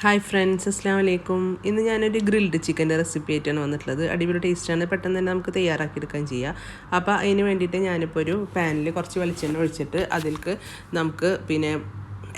Hi friends അസ്സാം വലൈക്കും ഇന്ന് ഞാനൊരു ഗ്രിൽഡ് ചിക്കന്റെ റെസിപ്പി ആയിട്ടാണ് വന്നിട്ടുള്ളത്. അടിപൊളി ടേസ്റ്റാണ് പെട്ടെന്ന് തന്നെ നമുക്ക് തയ്യാറാക്കിയെടുക്കാൻ ചെയ്യാം. അപ്പോൾ അതിന് വേണ്ടിയിട്ട് ഞാനിപ്പോൾ ഒരു പാനിൽ കുറച്ച് വെളിച്ചെണ്ണ ഒഴിച്ചിട്ട് അതിൽക്ക് നമുക്ക് പിന്നെ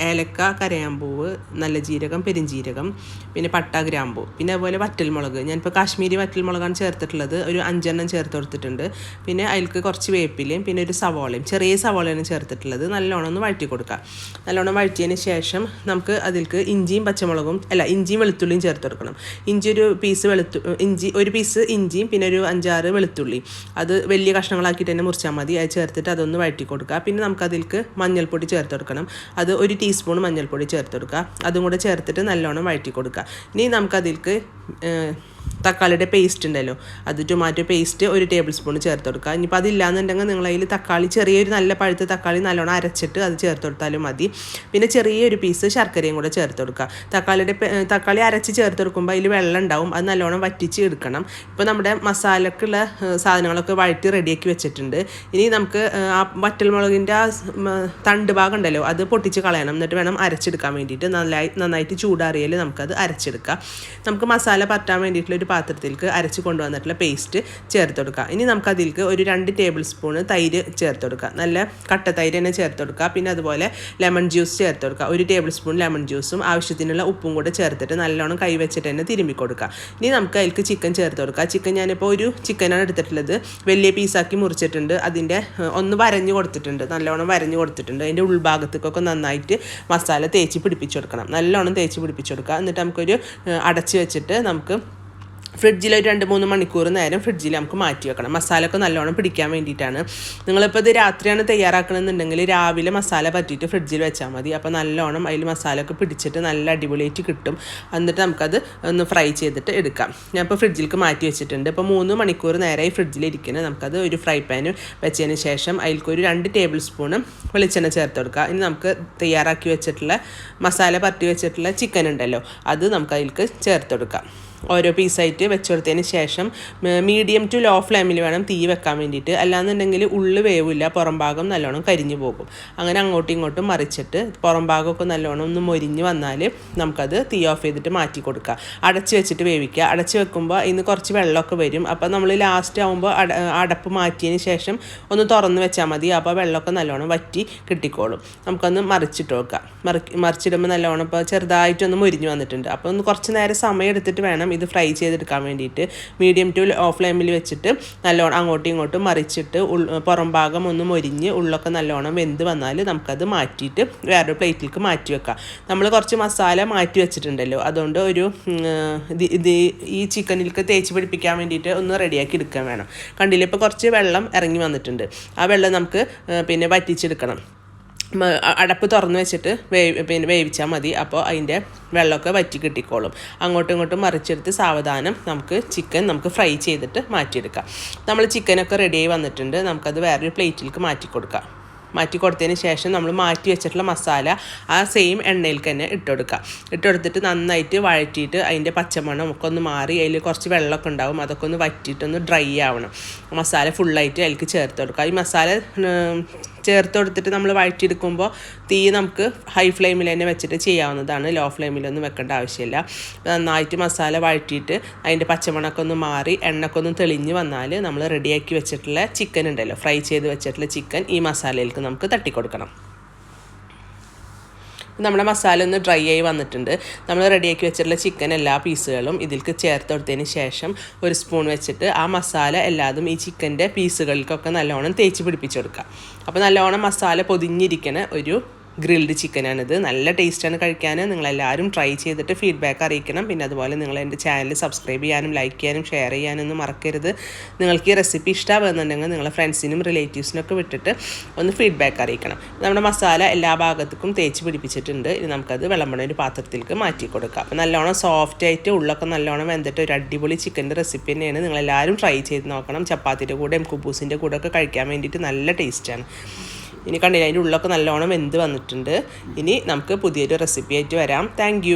ഏലക്ക കരയാമ്പൂവ് നല്ല ജീരകം പെരിഞ്ജീരകം പിന്നെ പട്ട ഗ്രാമ്പൂ പിന്നെ അതുപോലെ വറ്റൽമുളക്. ഞാനിപ്പോൾ കാശ്മീരി വറ്റൽമുളകാണ് ചേർത്തിട്ടുള്ളത്. ഒരു അഞ്ചെണ്ണം ചേർത്ത് കൊടുത്തിട്ടുണ്ട്. പിന്നെ അതിൽക്ക് കുറച്ച് വേപ്പിലയും പിന്നെ ഒരു സവോളയും. ചെറിയ സവോളയാണ് ചേർത്തിട്ടുള്ളത്. നല്ലോണം ഒന്ന് വഴറ്റി കൊടുക്കുക നല്ലോണം വഴറ്റിയതിന് ശേഷം നമുക്ക് അതിൽക്ക് ഇഞ്ചിയും പച്ചമുളകും അല്ല ഇഞ്ചിയും വെളുത്തുള്ളിയും ചേർത്ത് കൊടുക്കണം. ഇഞ്ചി ഒരു പീസ് വെളുത്തു ഇഞ്ചി ഒരു പീസ് ഇഞ്ചിയും പിന്നെ ഒരു അഞ്ചാറ് വെളുത്തുള്ളി അത് വലിയ കഷ്ണങ്ങളാക്കിയിട്ട് തന്നെ മുറിച്ചാൽ മതി. അത് ചേർത്തിട്ട് അതൊന്ന് വഴറ്റി കൊടുക്കുക പിന്നെ നമുക്ക് അതിൽക്ക് മഞ്ഞൾപ്പൊടി ചേർത്ത് കൊടുക്കണം. അത് ഒരു ടീസ്പൂൺ മഞ്ഞൾപ്പൊടി ചേർത്ത് കൊടുക്കുക അതും കൂടെ ചേർത്തിട്ട് നല്ലോണം വഴറ്റി കൊടുക്കുക ഇനി നമുക്കതിലേക്ക് തക്കാളിയുടെ പേസ്റ്റ് ഉണ്ടല്ലോ. അത് ടൊമാറ്റോ പേസ്റ്റ് ഒരു ടേബിൾ സ്പൂൺ ചേർത്ത് കൊടുക്കുക. ഇനിയിപ്പോൾ അതില്ലാന്നുണ്ടെങ്കിൽ നിങ്ങൾ അതിൽ തക്കാളി ചെറിയൊരു നല്ല പഴുത്ത തക്കാളി നല്ലോണം അരച്ചിട്ട് അത് ചേർത്ത് കൊടുത്താലും മതി. പിന്നെ ചെറിയൊരു പീസ് ശർക്കരയും കൂടെ ചേർത്ത് കൊടുക്കുക. തക്കാളിയുടെ തക്കാളി അരച്ച് ചേർത്ത് കൊടുക്കുമ്പോൾ അതിൽ വെള്ളം ഉണ്ടാവും. അത് നല്ലോണം വറ്റിച്ച് എടുക്കണം. ഇപ്പോൾ നമ്മുടെ മസാലക്കുള്ള സാധനങ്ങളൊക്കെ വഴറ്റി റെഡിയാക്കി വെച്ചിട്ടുണ്ട്. ഇനി നമുക്ക് ആ വറ്റൽമുളകിന്റെ ആ തണ്ട് ഭാഗം ഉണ്ടല്ലോ അത് പൊട്ടിച്ച് കളയണം. എന്നിട്ട് വേണം അരച്ചെടുക്കാൻ വേണ്ടിയിട്ട്. നന്നായി നന്നായിട്ട് ചൂടാറിയാൽ നമുക്കത് അരച്ചെടുക്കാം. നമുക്ക് മസാല പറ്റാൻ വേണ്ടിയിട്ടുള്ള ഒരു പാത്രത്തിലേക്ക് അരച്ച് കൊണ്ടുവന്നിട്ടുള്ള പേസ്റ്റ് ചേർത്ത് കൊടുക്കുക ഇനി നമുക്ക് അതിലേക്ക് ഒരു രണ്ട് ടേബിൾ സ്പൂണ് തൈര് ചേർത്ത് കൊടുക്കുക നല്ല കട്ട തൈര് തന്നെ ചേർത്ത് കൊടുക്കുക പിന്നെ അതുപോലെ ലെമൺ ജ്യൂസ് ചേർത്ത് കൊടുക്കുക ഒരു ടേബിൾ സ്പൂൺ ലെമൺ ജ്യൂസും ആവശ്യത്തിനുള്ള ഉപ്പും കൂടെ ചേർത്തിട്ട് നല്ലോണം കൈ വെച്ചിട്ട് തന്നെ തിരുമ്പി കൊടുക്കുക. ഇനി നമുക്ക് അതിലേക്ക് ചിക്കൻ ചേർത്ത് കൊടുക്കുക ചിക്കൻ ഞാനിപ്പോൾ ഒരു ചിക്കനാണ് എടുത്തിട്ടുള്ളത്. വലിയ പീസാക്കി മുറിച്ചിട്ടുണ്ട്. അതിന്റെ ഒന്ന് വരഞ്ഞു കൊടുത്തിട്ടുണ്ട്. നല്ലോണം വരഞ്ഞു കൊടുത്തിട്ടുണ്ട്. അതിന്റെ ഉൾഭാഗത്തേക്കൊക്കെ നന്നായിട്ട് മസാല തേച്ച് പിടിപ്പിച്ചു കൊടുക്കണം നല്ലോണം തേച്ച് പിടിപ്പിച്ചു കൊടുക്കുക എന്നിട്ട് നമുക്കൊരു അടച്ച് വെച്ചിട്ട് നമുക്ക് ഫ്രിഡ്ജിൽ ഒരു രണ്ട് മൂന്ന് മണിക്കൂർ നേരം ഫ്രിഡ്ജിൽ നമുക്ക് മാറ്റി വെക്കണം. മസാല ഒക്കെ നല്ലോണം പിടിക്കാൻ വേണ്ടിയിട്ടാണ്. നിങ്ങളിപ്പോൾ ഇത് രാത്രിയാണ് തയ്യാറാക്കണമെന്നുണ്ടെങ്കിൽ രാവിലെ മസാല പറ്റിയിട്ട് ഫ്രിഡ്ജിൽ വെച്ചാൽ മതി. അപ്പോൾ നല്ലോണം അതിൽ മസാല ഒക്കെ പിടിച്ചിട്ട് നല്ല അടിപൊളിയായിട്ട് കിട്ടും. എന്നിട്ട് നമുക്കത് ഒന്ന് ഫ്രൈ ചെയ്തിട്ട് എടുക്കാം. ഞാൻ ഇപ്പോൾ ഫ്രിഡ്ജിലേക്ക് മാറ്റി വെച്ചിട്ടുണ്ട്. ഇപ്പോൾ മൂന്ന് മണിക്കൂർ നേരമായി ഫ്രിഡ്ജിൽ ഇരിക്കുന്നത് നമുക്കത് ഒരു ഫ്രൈ പാൻ വെച്ചതിന് ശേഷം അതിൽക്ക് ഒരു രണ്ട് ടേബിൾ സ്പൂണ് വെളിച്ചെണ്ണ ചേർത്ത് കൊടുക്കുക. ഇനി നമുക്ക് തയ്യാറാക്കി വെച്ചിട്ടുള്ള മസാല പറ്റി വെച്ചിട്ടുള്ള ചിക്കൻ ഉണ്ടല്ലോ അത് നമുക്ക് അതിൽക്ക് ചേർത്ത് കൊടുക്കാം. ഓരോ പീസായിട്ട് വെച്ചെടുത്തതിന് ശേഷം മീഡിയം ടു ലോ ഫ്ലെയിമിൽ വേണം തീ വെക്കാൻ വേണ്ടിയിട്ട്. അല്ലാന്നുണ്ടെങ്കിൽ ഉള്ളു വേവില്ല പുറം ഭാഗം നല്ലോണം കരിഞ്ഞു പോകും. അങ്ങനെ അങ്ങോട്ടും ഇങ്ങോട്ടും മറിച്ചിട്ട് പുറം ഭാഗമൊക്കെ നല്ലോണം ഒന്ന് മൊരിഞ്ഞ് വന്നാൽ നമുക്കത് തീ ഓഫ് ചെയ്തിട്ട് മാറ്റി കൊടുക്കുക അടച്ച് വെച്ചിട്ട് വേവിക്കുക. അടച്ച് വെക്കുമ്പോൾ ഇന്ന് കുറച്ച് വെള്ളമൊക്കെ വരും. അപ്പോൾ നമ്മൾ ലാസ്റ്റ് ആകുമ്പോൾ അടപ്പ് മാറ്റിയതിന് ശേഷം ഒന്ന് തുറന്ന് വെച്ചാൽ മതി. അപ്പോൾ വെള്ളമൊക്കെ നല്ലോണം വറ്റി കിട്ടിക്കോളും. നമുക്കൊന്ന് മറിച്ചിട്ട് വെക്കാം. മറി മറിച്ചിടുമ്പോൾ നല്ലോണം ഇപ്പോൾ ചെറുതായിട്ടൊന്ന് മൊരിഞ്ഞ് വന്നിട്ടുണ്ട്. അപ്പോൾ ഒന്ന് കുറച്ച് നേരം സമയം എടുത്തിട്ട് വേണം വേണം ഇത് ഫ്രൈ ചെയ്തെടുക്കാൻ വേണ്ടിയിട്ട്. മീഡിയം ടു ഓഫ് ഫ്ലെയിമിൽ വെച്ചിട്ട് നല്ലോണം അങ്ങോട്ടും ഇങ്ങോട്ടും മറിച്ചിട്ട് ഉൾ പുറം ഭാഗം ഒന്ന് മൊരിഞ്ഞ് ഉള്ളൊക്കെ നല്ലോണം വെന്ത് വന്നാൽ നമുക്കത് മാറ്റിയിട്ട് വേറൊരു പ്ലേറ്റിലേക്ക് മാറ്റി വെക്കാം. നമ്മൾ കുറച്ച് മസാല മാറ്റി വെച്ചിട്ടുണ്ടല്ലോ. അതുകൊണ്ട് ഒരു ഇത് ഈ ചിക്കനിലേക്ക് തേച്ച് പിടിപ്പിക്കാൻ വേണ്ടിയിട്ട് ഒന്ന് റെഡിയാക്കി എടുക്കാൻ വേണം. കണ്ടില്ല? ഇപ്പോൾ കുറച്ച് വെള്ളം ഇറങ്ങി വന്നിട്ടുണ്ട്. ആ വെള്ളം നമുക്ക് പിന്നെ വറ്റിച്ചെടുക്കണം. അടപ്പ് തുറന്ന് വെച്ചിട്ട് വേവ് പിന്നെ വേവിച്ചാൽ മതി. അപ്പോൾ അതിന്റെ വെള്ളമൊക്കെ വറ്റി കിട്ടിക്കോളും. അങ്ങോട്ടും ഇങ്ങോട്ടും മറിച്ചെടുത്ത് സാവധാനം നമുക്ക് ചിക്കൻ നമുക്ക് ഫ്രൈ ചെയ്തിട്ട് മാറ്റിയെടുക്കാം. നമ്മൾ ചിക്കനൊക്കെ റെഡിയായി വന്നിട്ടുണ്ട്. നമുക്കത് വേറൊരു പ്ലേറ്റിലേക്ക് മാറ്റി കൊടുക്കാം. മാറ്റി കൊടുത്തതിന് ശേഷം നമ്മൾ മാറ്റി വെച്ചിട്ടുള്ള മസാല ആ സെയിം എണ്ണയിൽ തന്നെ ഇട്ടുകൊടുക്കുക ഇട്ടുകൊടുത്തിട്ട് നന്നായിട്ട് വഴറ്റിയിട്ട് അതിന്റെ പച്ചമണം ഒക്കെ ഒന്ന് മാറി അതിൽ കുറച്ച് വെള്ളമൊക്കെ ഉണ്ടാവും. അതൊക്കെ ഒന്ന് വറ്റിയിട്ടൊന്ന് ഡ്രൈ ആവണം. മസാല ഫുള്ളായിട്ട് അതിലേക്ക് ചേർത്ത് കൊടുക്കുക ഈ മസാല ചേർത്ത് കൊടുത്തിട്ട് നമ്മൾ വഴറ്റിയെടുക്കുമ്പോൾ തീ നമുക്ക് ഹൈ ഫ്ലെയിമിൽ തന്നെ വെച്ചിട്ട് ചെയ്യാവുന്നതാണ്. ലോ ഫ്ലെയിമിലൊന്നും വെക്കേണ്ട ആവശ്യമില്ല. നന്നായിട്ട് മസാല വഴറ്റിയിട്ട് അതിന്റെ പച്ചമണമൊക്കെ ഒന്ന് മാറി എണ്ണക്കൊന്നും തെളിഞ്ഞ് വന്നാൽ നമ്മൾ റെഡിയാക്കി വെച്ചിട്ടുള്ള ചിക്കൻ ഉണ്ടല്ലോ ഫ്രൈ ചെയ്ത് വെച്ചിട്ടുള്ള ചിക്കൻ ഈ മസാലയിലേക്ക് നമുക്ക് തട്ടിക്കൊടുക്കണം. നമ്മുടെ മസാല ഒന്ന് ഡ്രൈ ആയി വന്നിട്ടുണ്ട്. നമ്മൾ റെഡിയാക്കി വെച്ചിട്ടുള്ള ചിക്കൻ എല്ലാ പീസുകളും ഇതിലേക്ക് ചേർത്ത് കൊടുത്തതിന് ശേഷം ഒരു സ്പൂൺ വെച്ചിട്ട് ആ മസാല എല്ലാതും ഈ ചിക്കന്റെ പീസുകൾക്കൊക്കെ നല്ലോണം തേച്ച് പിടിപ്പിച്ച് കൊടുക്കുക. അപ്പോൾ നല്ലോണം മസാല പൊതിഞ്ഞിരിക്കണ ഒരു ഗ്രിൽഡ് ചിക്കനാണിത്. നല്ല ടേസ്റ്റാണ് കഴിക്കാൻ നിങ്ങളെല്ലാവരും ട്രൈ ചെയ്തിട്ട് ഫീഡ്ബാക്ക് അറിയിക്കണം. പിന്നെ അതുപോലെ നിങ്ങൾ എന്റെ ചാനൽ സബ്സ്ക്രൈബ് ചെയ്യാനും ലൈക്ക് ചെയ്യാനും ഷെയർ ചെയ്യാനൊന്നും മറക്കരുത്. നിങ്ങൾക്ക് ഈ റെസിപ്പി ഇഷ്ടമാകുന്നുണ്ടെങ്കിൽ നിങ്ങളെ ഫ്രണ്ട്സിനും റിലേറ്റീവ്സിനൊക്കെ വിട്ടിട്ട് ഒന്ന് ഫീഡ്ബാക്ക് അറിയിക്കണം. നമ്മുടെ മസാല എല്ലാ ഭാഗത്തേക്കും തേച്ച് പിടിപ്പിച്ചിട്ടുണ്ട്. ഇനി നമുക്കത് വിളമ്പണ ഒരു പാത്രത്തിലേക്ക് മാറ്റി കൊടുക്കാം. അപ്പോൾ നല്ലോണം സോഫ്റ്റ് ആയിട്ട് ഉള്ളൊക്കെ നല്ലോണം വെന്തിട്ട് ഒരു അടിപൊളി ചിക്കന്റെ റെസിപ്പി തന്നെയാണ്. നിങ്ങളെല്ലാവരും ട്രൈ ചെയ്ത് നോക്കണം. ചപ്പാത്തിന്റെ കൂടെയും കുബൂസിന്റെ കൂടെ ഒക്കെ കഴിക്കാൻ വേണ്ടിയിട്ട് നല്ല ടേസ്റ്റാണ്. ഇനി കണ്ടില്ല അതിന്റെ ഉള്ളൊക്കെ നല്ലോണം വെന്ത് വന്നിട്ടുണ്ട്. ഇനി നമുക്ക് പുതിയൊരു റെസിപ്പി ആയിട്ട് വരാം. താങ്ക്